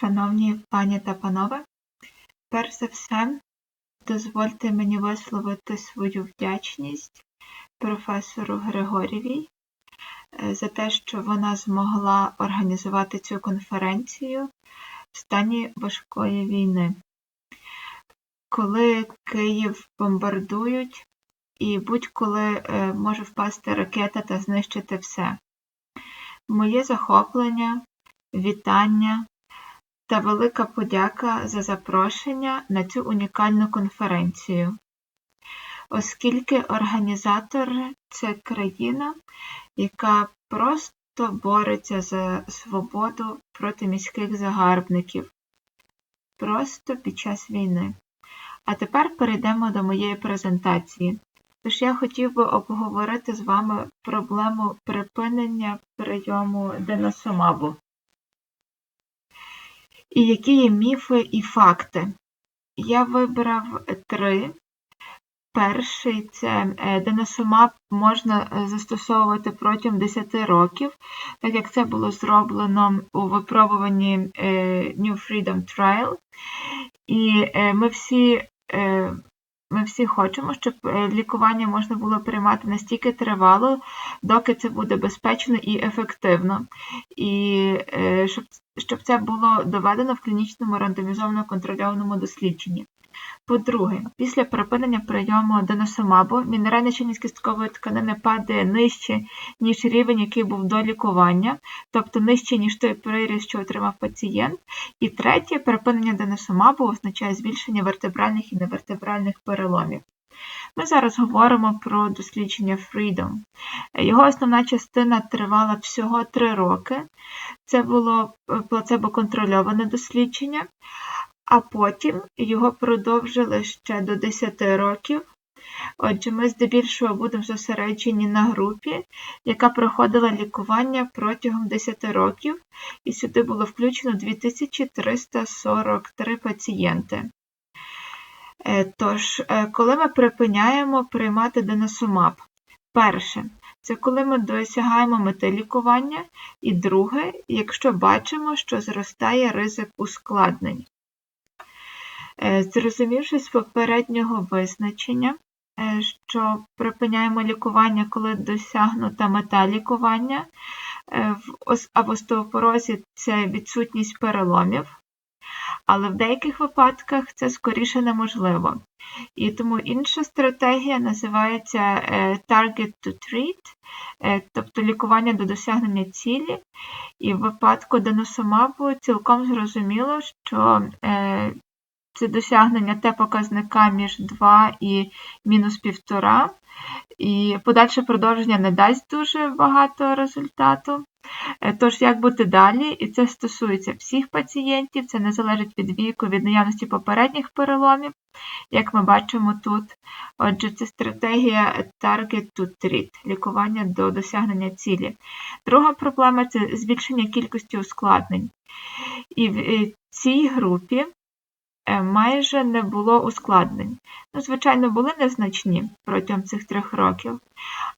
Шановні пані та панове, перш за все, дозвольте мені висловити свою вдячність професору Григорєвій е, за те, що вона змогла організувати цю конференцію в стані важкої війни. Коли Київ бомбардують і будь-коли е, може впасти ракета та знищити все. Моє захоплення, вітання та велика подяка за запрошення на цю унікальну конференцію, оскільки організатор це країна, яка просто бореться за свободу проти міських загарбників, просто під час війни. А тепер перейдемо до моєї презентації. Тож я хотів би обговорити з вами проблему припинення прийому деносомабу і які є міфи і факти. Я вибрав три. Перший це е, можна е, застосовувати протягом 10 років, так як це було зроблено у випробуванні е, New Freedom Trial. І ми всі ми всі хочемо, щоб лікування можна було приймати настільки тривало, доки це буде безпечно і ефективно. І щоб щоб це було доведено в клінічному рандомізовано контрольованому дослідженні. По-друге, після припинення прийому деносомабу мінеральна чинність кісткової тканини падає нижче, ніж рівень, який був до лікування, тобто нижче, ніж той приріст, що отримав пацієнт. І третє, припинення деносомабу означає збільшення вертебральних і невертебральних переломів. Ми зараз говоримо про дослідження Freedom. Його основна частина тривала всього 3 роки. Це було плацебо-контрольоване дослідження, а потім його продовжили ще до 10 років. Отже, ми здебільшого будемо зосереджені на групі, яка проходила лікування протягом 10 років, і сюди було включено 2343 пацієнти. Е, тож, е, коли ми припиняємо приймати деносумаб? Перше, це коли ми досягаємо мети лікування, і друге, якщо бачимо, що зростає ризик ускладнень. Е, зрозумівши з попереднього визначення, що припиняємо лікування, коли досягнута мета лікування, а в остеопорозі це відсутність переломів, але в деяких випадках це скоріше неможливо. І тому інша стратегія називається е, Target to Treat, е, тобто лікування до досягнення цілі. І в випадку деносомабу цілком зрозуміло, що е, це досягнення Т показника між 2 і мінус 1,5, і подальше продовження не дасть дуже багато результату. Е, тож, як бути далі? І це стосується всіх пацієнтів, це не залежить від віку, від наявності попередніх переломів, як ми бачимо тут. Отже, це стратегія Target to Treat, лікування до досягнення цілі. Друга проблема це збільшення кількості ускладнень. І в е, цій групі майже не було ускладнень. Ну, Звичайно, були незначні протягом цих трьох років,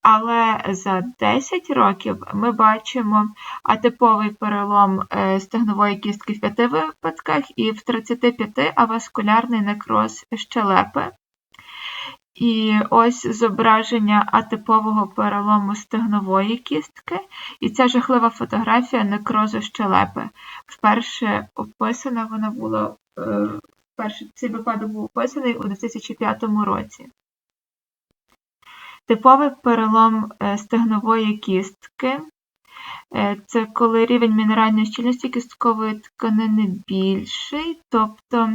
але за 10 років ми бачимо атиповий перелом е, стегнової кістки в 5 випадках і в 35 аваскулярний некроз щелепи. І ось зображення атипового перелому стегнової кістки, і ця жахлива фотографія некрозу щелепи. Вперше описана вона була е, Перший цей випадок був описаний у 2005 році. Типовий перелом е, стегнової кістки це коли рівень мінеральної щільності кісткової тканини більший, тобто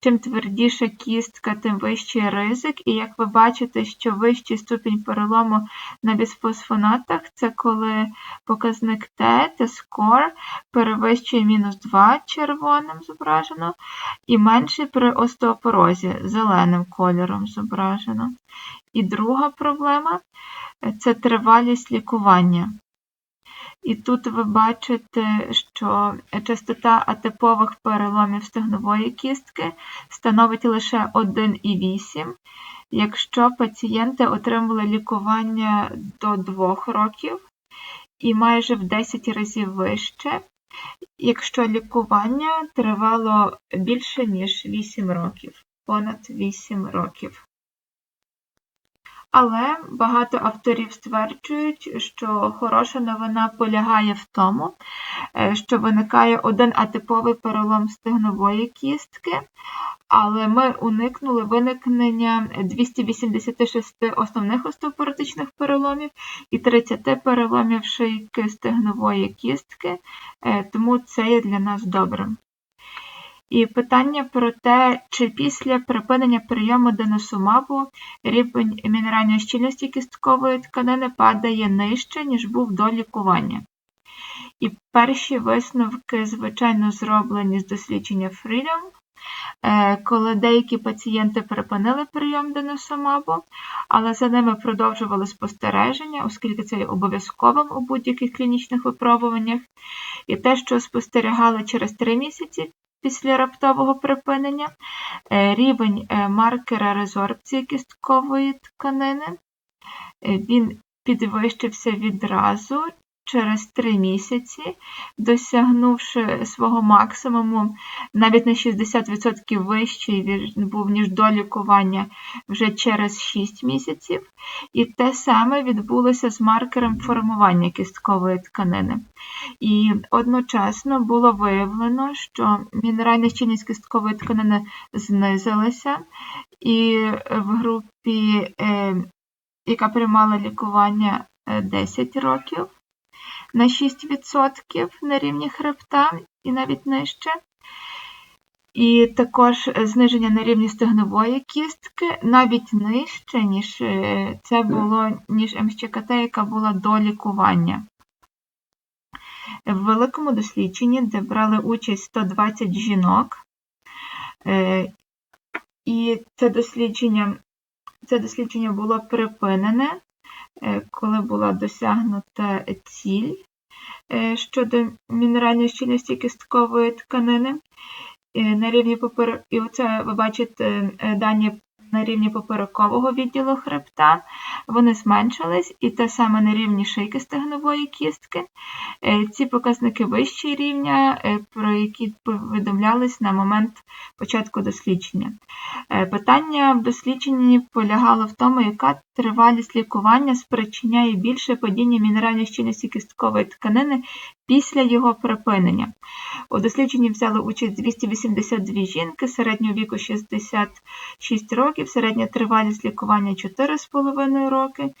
чим твердіша кістка, тим вищий ризик. І як ви бачите, що вищий ступінь перелому на бісфосфонатах це коли показник Т, Т-скор перевищує мінус 2 червоним зображено, і менший при остеопорозі зеленим кольором зображено. І друга проблема це тривалість лікування. І тут ви бачите, що частота атипових переломів стегнової кістки становить лише 1,8, якщо пацієнти отримали лікування до 2 років і майже в 10 разів вище, якщо лікування тривало більше, ніж 8 років, понад 8 років. Але багато авторів стверджують, що хороша новина полягає в тому, е, що виникає один атиповий перелом стегнової кістки, але ми уникнули виникнення 286 основних остеопоротичних переломів і 30 переломів шийки стегнової кістки, е, тому це є для нас добрим. І питання про те, чи після припинення прийому деносумабу рівень мінеральної щільності кісткової тканини падає нижче, ніж був до лікування. І перші висновки, звичайно, зроблені з дослідження Freedom, е, коли деякі пацієнти припинили прийом деносумабу, але за ними продовжували спостереження, оскільки це є обов'язковим у будь-яких клінічних випробуваннях. І те, що спостерігали через 3 місяці після раптового припинення, е, рівень е, маркера резорбції кісткової тканини, е, він підвищився відразу через 3 місяці, досягнувши свого максимуму навіть на 60% вищий був, ніж до лікування вже через 6 місяців. І те саме відбулося з маркером формування кісткової тканини. І одночасно було виявлено, що мінеральна щільність кісткової тканини знизилася, і в групі, е, яка приймала лікування 10 е, років, на 6% на рівні хребта і навіть нижче. І також зниження на рівні стегнової кістки навіть нижче, ніж е, це було, ніж МЩКТ, яка була до лікування. В великому дослідженні, де брали участь 120 жінок, е, і це дослідження це дослідження було припинене коли була досягнута ціль е, щодо мінеральної щільності кісткової тканини. Е, на рівні попер... І оце ви бачите дані на рівні поперекового відділу хребта, вони зменшились, і те саме на рівні шийки стегнової кістки. Е, ці показники вищі рівня, е, про які повідомлялись на момент початку дослідження. Е, питання в дослідженні полягало в тому, яка тривалість лікування спричиняє більше падіння мінеральної щільності кісткової тканини після його припинення. У дослідженні взяли участь 282 жінки середнього віку 66 років, середня тривалість лікування 4,5 роки.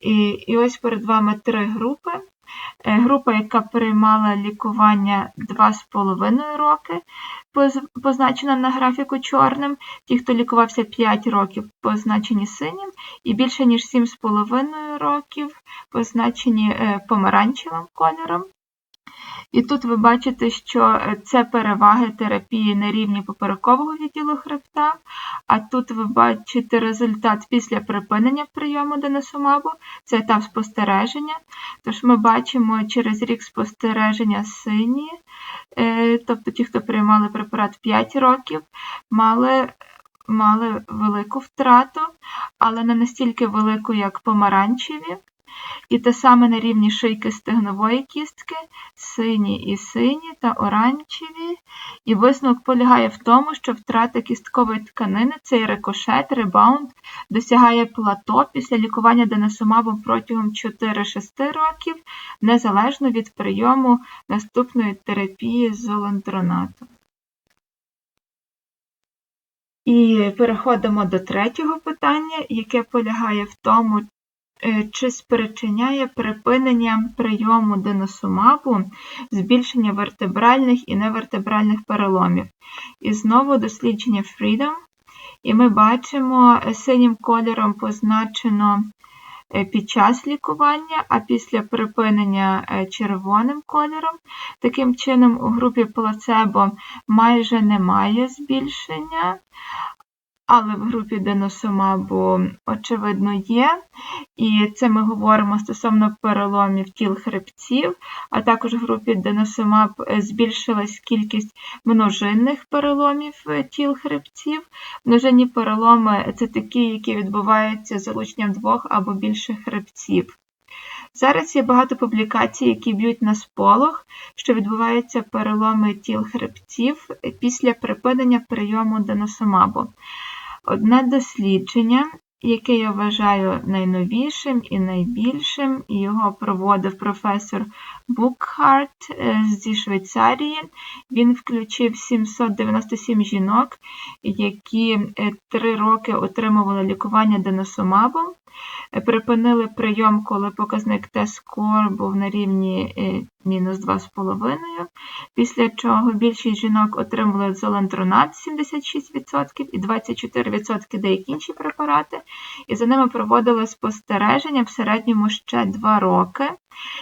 І, і ось перед вами три групи. Е, група, яка приймала лікування 2,5 роки, позначена на графіку чорним. Ті, хто лікувався 5 років, позначені синім, і більше ніж 7,5 років, позначені е, помаранчевим кольором. І тут ви бачите, що е, це переваги терапії на рівні поперекового відділу хребта, а тут ви бачите результат після припинення прийому денесумабу, це етап спостереження. Тож ми бачимо через рік спостереження сині, е, тобто ті, хто приймали препарат 5 років, мали мали велику втрату, але не настільки велику, як помаранчеві. І те саме на рівні шийки стегнової кістки, сині і сині та оранжеві. І висновок полягає в тому, що втрата кісткової тканини, цей рикошет, ребаунд, досягає плато після лікування денесумабом протягом 4-6 років, незалежно від прийому наступної терапії з золантронатом. І переходимо до третього питання, яке полягає в тому, чи спричиняє припинення прийому деносумабу збільшення вертебральних і невертебральних переломів. І знову дослідження Freedom. І ми бачимо е, синім кольором позначено е, під час лікування, а після припинення червоним кольором. Таким чином, у групі плацебо майже немає збільшення, але в групі деносумабу, очевидно, є. І це ми говоримо стосовно переломів тіл хребців, а також в групі деносумаб збільшилась кількість множинних переломів тіл хребців. Множинні переломи це такі, які відбуваються з залученням двох або більше хребців. Зараз є багато публікацій, які б'ють на сполох, що відбуваються переломи тіл хребців після припинення прийому деносумабу. Одне дослідження, яке я вважаю найновішим і найбільшим, його проводив професор Букхарт е, зі Швейцарії. Він включив 797 жінок, які е, три роки отримували лікування деносумабом. Е, припинили прийом, коли показник Т-скор був на рівні мінус 2,5, після чого більшість жінок отримали золентронат 76% і 24% деякі інші препарати, і за ними проводили спостереження в середньому ще 2 роки.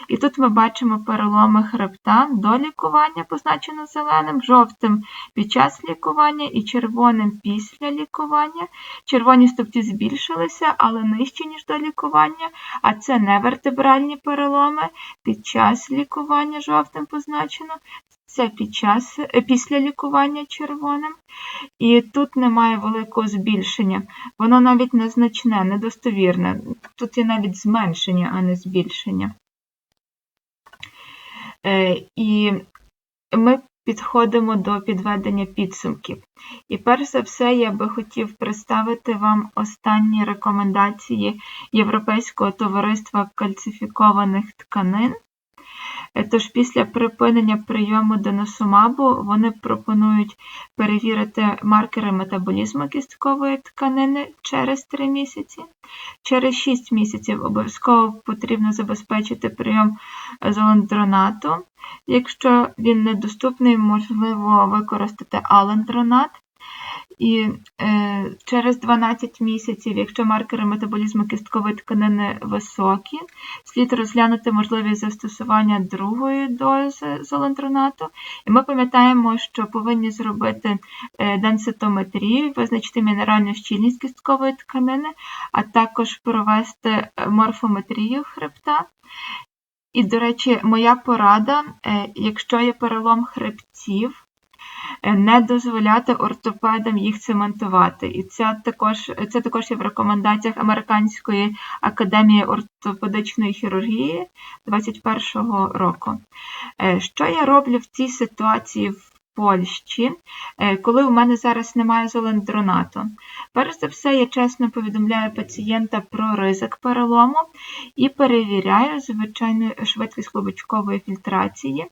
І тут ми бачимо переломи хребта до лікування, позначено зеленим, жовтим під час лікування і червоним після лікування. Червоні стовпці збільшилися, але нижче, ніж до лікування, а це не вертебральні переломи під час лікування жовтим позначено. Це під час, е, після лікування червоним. І тут немає великого збільшення. Воно навіть незначне, недостовірне. Тут є навіть зменшення, а не збільшення. Е, і ми підходимо до підведення підсумків. І перш за все, я би хотів представити вам останні рекомендації Європейського товариства кальцифікованих тканин. Е, тож після припинення прийому деносумабу вони пропонують перевірити маркери метаболізму кісткової тканини через 3 місяці. Через 6 місяців обов'язково потрібно забезпечити прийом золендронату. Якщо він недоступний, можливо використати алендронат. І е, через 12 місяців, якщо маркери метаболізму кісткової тканини високі, слід розглянути можливість застосування другої дози золентронату. І ми пам'ятаємо, що повинні зробити е, денситометрію, визначити мінеральну щільність кісткової тканини, а також провести морфометрію хребта. І, до речі, моя порада, е, якщо є перелом хребців, Е, не дозволяти ортопедам їх цементувати. І це також це також є в рекомендаціях Американської академії ортопедичної хірургії 2021 року. Е, що я роблю в цій ситуації в Польщі, е, коли у мене зараз немає золендронату. Перш за все, я чесно повідомляю пацієнта про ризик перелому і перевіряю звичайну швидкість клубочкової фільтрації.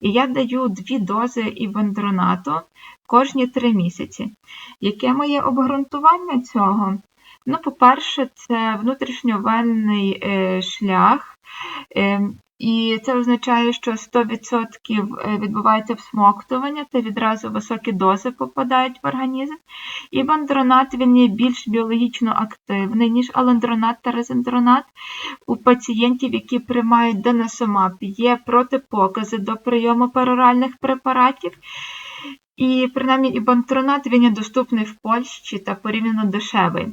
І я даю дві дози івендронату кожні три місяці. Яке моє обґрунтування цього? Ну, По-перше, це внутрішньовенний е, шлях. І це означає, що 100% е, відбувається всмоктування та відразу високі дози попадають в організм. І бандронат він є більш біологічно активний, ніж алендронат та резендронат. У пацієнтів, які приймають денесомаб, є протипокази до прийому пероральних препаратів. І принаймні і бантронат він є доступний в Польщі та порівняно дешевий.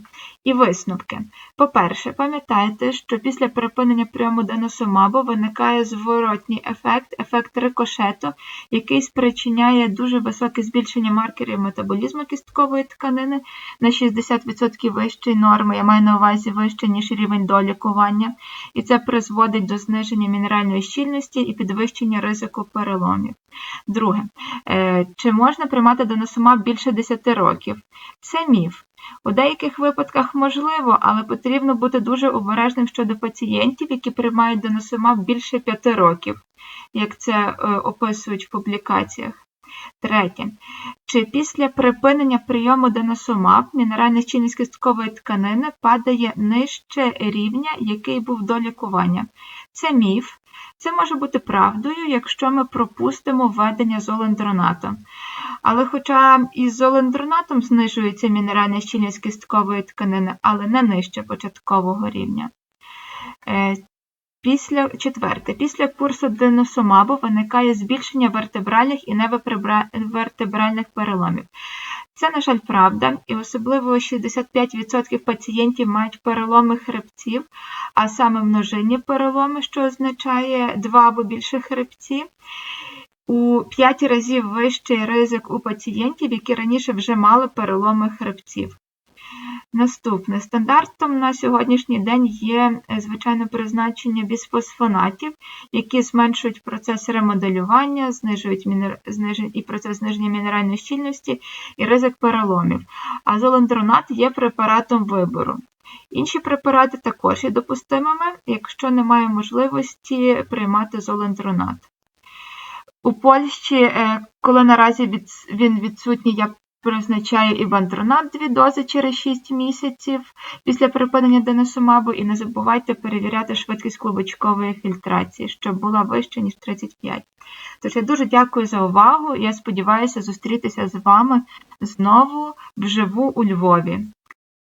І висновки. По-перше, пам'ятайте, що після припинення прийому деносомабу виникає зворотній ефект, ефект рикошету, який спричиняє дуже високе збільшення маркерів метаболізму кісткової тканини на 60% вищої норми, я маю на увазі вище, ніж рівень до лікування. І це призводить до зниження мінеральної щільності і підвищення ризику переломів. Друге, е, чи можна приймати деносумаб більше 10 років? Це міф. У деяких випадках можливо, але потрібно бути дуже обережним щодо пацієнтів, які приймають деносумаб більше 5 років, як це е, описують в публікаціях. Третє. Чи після припинення прийому деносумаб мінеральна щільність кісткової тканини падає нижче рівня, який був до лікування? Це міф. Це може бути правдою, якщо ми пропустимо введення золендронату. Але хоча із золендронатом знижується мінеральна щільність кісткової тканини, але не нижче початкового рівня. Е, після, Четверте. Після курсу деносомабу виникає збільшення вертебральних і невертебральних переломів. Це, на жаль, правда, і особливо 65% пацієнтів мають переломи хребців, а саме множинні переломи, що означає два або більше хребців. У 5 разів вищий ризик у пацієнтів, які раніше вже мали переломи хребців. Наступне стандартом на сьогоднішній день є е, звичайно призначення бісфосфонатів, які зменшують процес ремоделювання, знижують мінер... знижень... і процес зниження мінеральної щільності і ризик переломів. А золондронат є препаратом вибору. Інші препарати також є допустимими, якщо немає можливості приймати золондронат. У Польщі, е, коли наразі він відсутній, я призначаю івандронат 2 дози через 6 місяців після припинення денесумабу і не забувайте перевіряти швидкість клубочкової фільтрації, щоб була вища, ніж 35. Тож я дуже дякую за увагу. Я сподіваюся зустрітися з вами знову вживу у Львові.